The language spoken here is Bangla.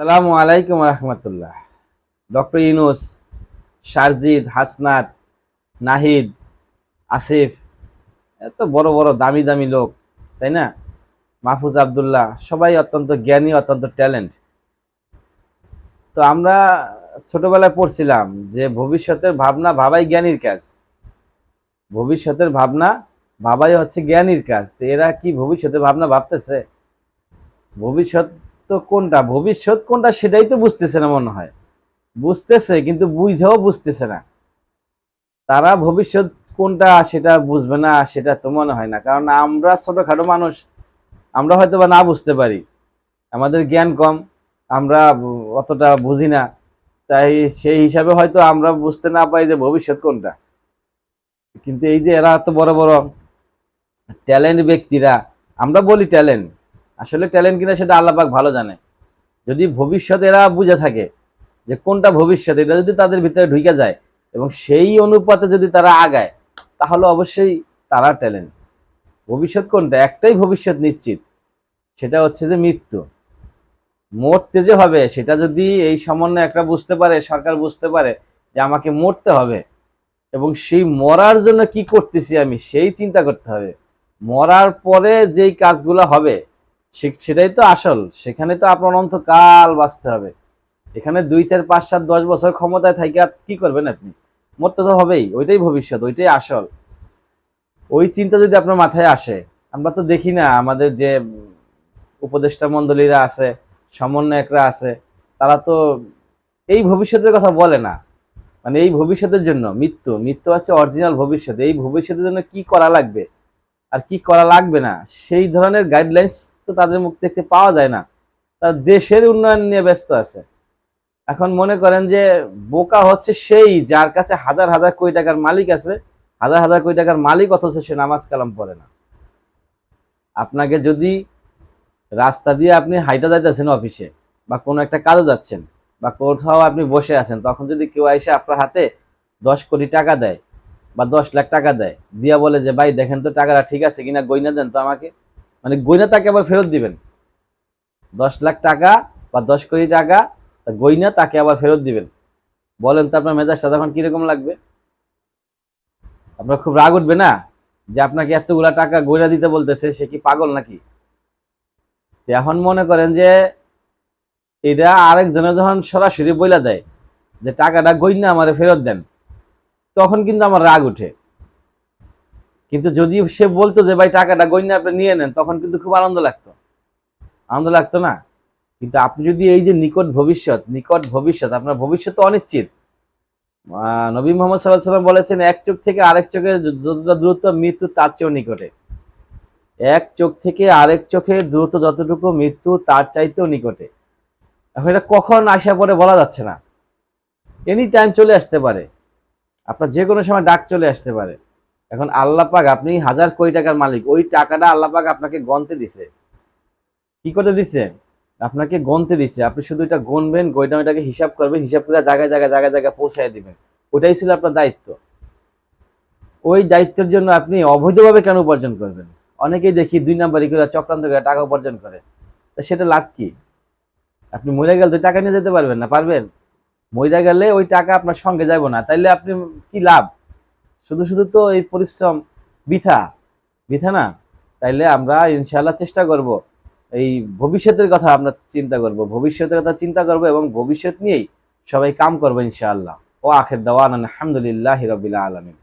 সালামু আলাইকুম রহমতুল্লাহ। ডক্টর ইনুস শারজিদ হাসনাত, নাহিদ, আসিফ, এত বড় বড় দামি দামি লোক, তাই না? মাহফুজ আবদুল্লাহ, সবাই অত্যন্ত জ্ঞানী, অত্যন্ত ট্যালেন্ট। তো আমরা ছোটবেলায় পড়ছিলাম যে ভবিষ্যতের ভাবনা ভাবাই জ্ঞানীর কাজ। ভবিষ্যতের ভাবনা ভাবাই হচ্ছে জ্ঞানীর কাজ। তো এরা কি ভবিষ্যতের ভাবনা ভাবতেছে? ভবিষ্যৎ তো কোনটা? ভবিষ্যৎ কোনটা সেটাই তো বুঝতেছে না মনে হয়। বুঝতেছে কিন্তু বুঝেও বুঝতেছে না। তারা ভবিষ্যৎ কোনটা সেটা বুঝবে না, সেটা তো মনে হয় না। কারণ আমরা ছোটখাটো মানুষ, আমরা হয়তো বা না বুঝতে পারি। আমাদের জ্ঞান কম, আমরা অতটা বুঝি না। তাই সেই হিসাবে হয়তো আমরা বুঝতে না পাই যে ভবিষ্যৎ কোনটা। কিন্তু এই যে এরা এত বড় বড় ট্যালেন্ট ব্যক্তিরা, আমরা বলি ট্যালেন্ট আসলে ট্যালেন্ট কিনা সেটা আল্লাপাক ভালো জানে। যদি ভবিষ্যৎ এরা বুঝে থাকে যে কোনটা ভবিষ্যৎ, এটা যদি তাদের ভিতরে ঢুকে যায় এবং সেই অনুপাতে যদি তারা আগায়, তাহলে অবশ্যই তারা ট্যালেন্ট ভবিষ্যৎ কোনটা? একটাই ভবিষ্যৎ নিশ্চিত, সেটা হচ্ছে যে মৃত্যু। মরতে যে হবে, সেটা যদি এই সমন্বয় একটা বুঝতে পারে, সরকার বুঝতে পারে যে আমাকে মরতে হবে এবং সেই মরার জন্য কি করতেছি আমি, সেই চিন্তা করতে হবে। মরার পরে যেই কাজগুলো হবে সেটাই তো আসল। সেখানে তো আপনার অনন্তকাল বাঁচতে হবে। এখানে দুই, চার, পাঁচ, সাত, দশ বছর ক্ষমতায় থাকি আর কি করবেন আপনি? মরতে তো হবেই, ওইটাই ভবিষ্যৎ, ওইটাই আসল। ওই চিন্তা যদি আপনার মাথায় আসে, আমরা তো দেখি না, আমাদের যে উপদেষ্টা মণ্ডলীরা আছে, সমন্বয়করা আছে, তারা তো এই ভবিষ্যতের কথা বলে না। মানে এই ভবিষ্যতের জন্য, মৃত্যু মৃত্যু আছে অরিজিনাল ভবিষ্যৎ, এই ভবিষ্যতের জন্য কি করা লাগবে? আর কি করা লাগবে না? সেই ধরনের গাইডলাইন্স তাদের মুখ থেকে পাওয়া যায় না। তার দেশের উন্নয়ন নিয়ে ব্যস্ত আছে। এখন মনে করেন যে বোকা হচ্ছে সেই যার কাছে হাজার হাজার কোটি টাকার মালিক আছে, হাজার হাজার কোটি টাকার মালিক অথচ সে নামাজ কালাম পড়ে না। আপনাকে যদি রাস্তা দিয়ে আপনি হাইটা যাইতেছেন অফিসে বা কোনো একটা কাজে যাচ্ছেন বা কোথাও আপনি বসে আছেন, তখন যদি কেউ এসে আপনার হাতে দশ কোটি টাকা দেয় বা দশ লাখ টাকা দেয়, দিয়া বলে যে, ভাই, দেখেন তো টাকাটা ঠিক আছে কিনা, গইনা দেন তো আমাকে। মানে গইনা তাকে আবার ফেরত দিবেন। দশ লাখ টাকা বা দশ কোটি টাকা, তা গইনা তাকে আবার ফেরত দিবেন। বলেন তো আপনার মেজাজটা, তখন কীরকম লাগবে? আপনার খুব রাগ উঠবে না যে আপনাকে এতগুলা টাকা গইনা দিতে বলতেছে, সে কি পাগল নাকি? এখন মনে করেন যে এটা আরেকজনে যখন সরাসরি বইলা দেয় যে টাকাটা গইনা আমারে ফেরত দেন, তখন কিন্তু আমার রাগ উঠে। কিন্তু যদি সে বলতো যে, ভাই, টাকাটা গইনা আপনি নিয়ে নেন, তখন কিন্তু খুব আনন্দ লাগতো। আনন্দ লাগতো না? কিন্তু আপনি যদি এই যে নিকট ভবিষ্যৎ নিকট ভবিষ্যৎ, আপনার ভবিষ্যৎ তো অনিশ্চিত। নবী মোহাম্মদ সাল্লাহ সাল্লাম বলেছেন, এক চোখ থেকে আরেক চোখে যতটা দ্রুত মৃত্যু তার চেয়েও নিকটে। এক চোখ থেকে আরেক চোখের দ্রুত যতটুকু মৃত্যু, তার চাইতেও নিকটে। এখন এটা কখন আসা পরে বলা যাচ্ছে না। এনি টাইম চলে আসতে পারে। আপনার যে কোনো সময় ডাক চলে আসতে পারে। এখন আল্লাহ পাক আপনি হাজার কোটি টাকার মালিক, ওই টাকাটা আল্লাহ পাক আপনাকে গনতে দিছে। কি করে দিছে? আপনাকে গনতে দিছে। আপনি শুধু এটা গনবেন গইটা ওইটাকে হিসাব করবেন, হিসাব করে জায়গায় জায়গায় জায়গায় জায়গায় পৌঁছায় দিবেন। ওটাই ছিল আপনার দায়িত্ব। ওই দায়িত্বের জন্য আপনি অবৈধভাবে কেন উপার্জন করবেন? অনেকেই দেখি দুই নাম্বারই করে চক্রান্ত করে টাকা উপার্জন করে। তা সেটা লাভ কি? আপনি মরে গেলে তো টাকা নিয়ে যেতে পারবেন না, পারবেন? মরে গেলে ওই টাকা আপনার সঙ্গে যাব না, তাইলে আপনি কি লাভ? শুধু শুধু তো এই পরিশ্রম, বৃথা বৃথা না, তাইলে আমরা ইনশাল্লাহ চেষ্টা করব। এই ভবিষ্যতের কথা আমরা চিন্তা করব, ভবিষ্যতের কথা চিন্তা করব এবং ভবিষ্যৎ নিয়েই সবাই কাম করব ইনশাআল্লাহ। ও আখের দাওয়ান আলহামদুলিল্লাহ হিরবিল্লা আলমিন।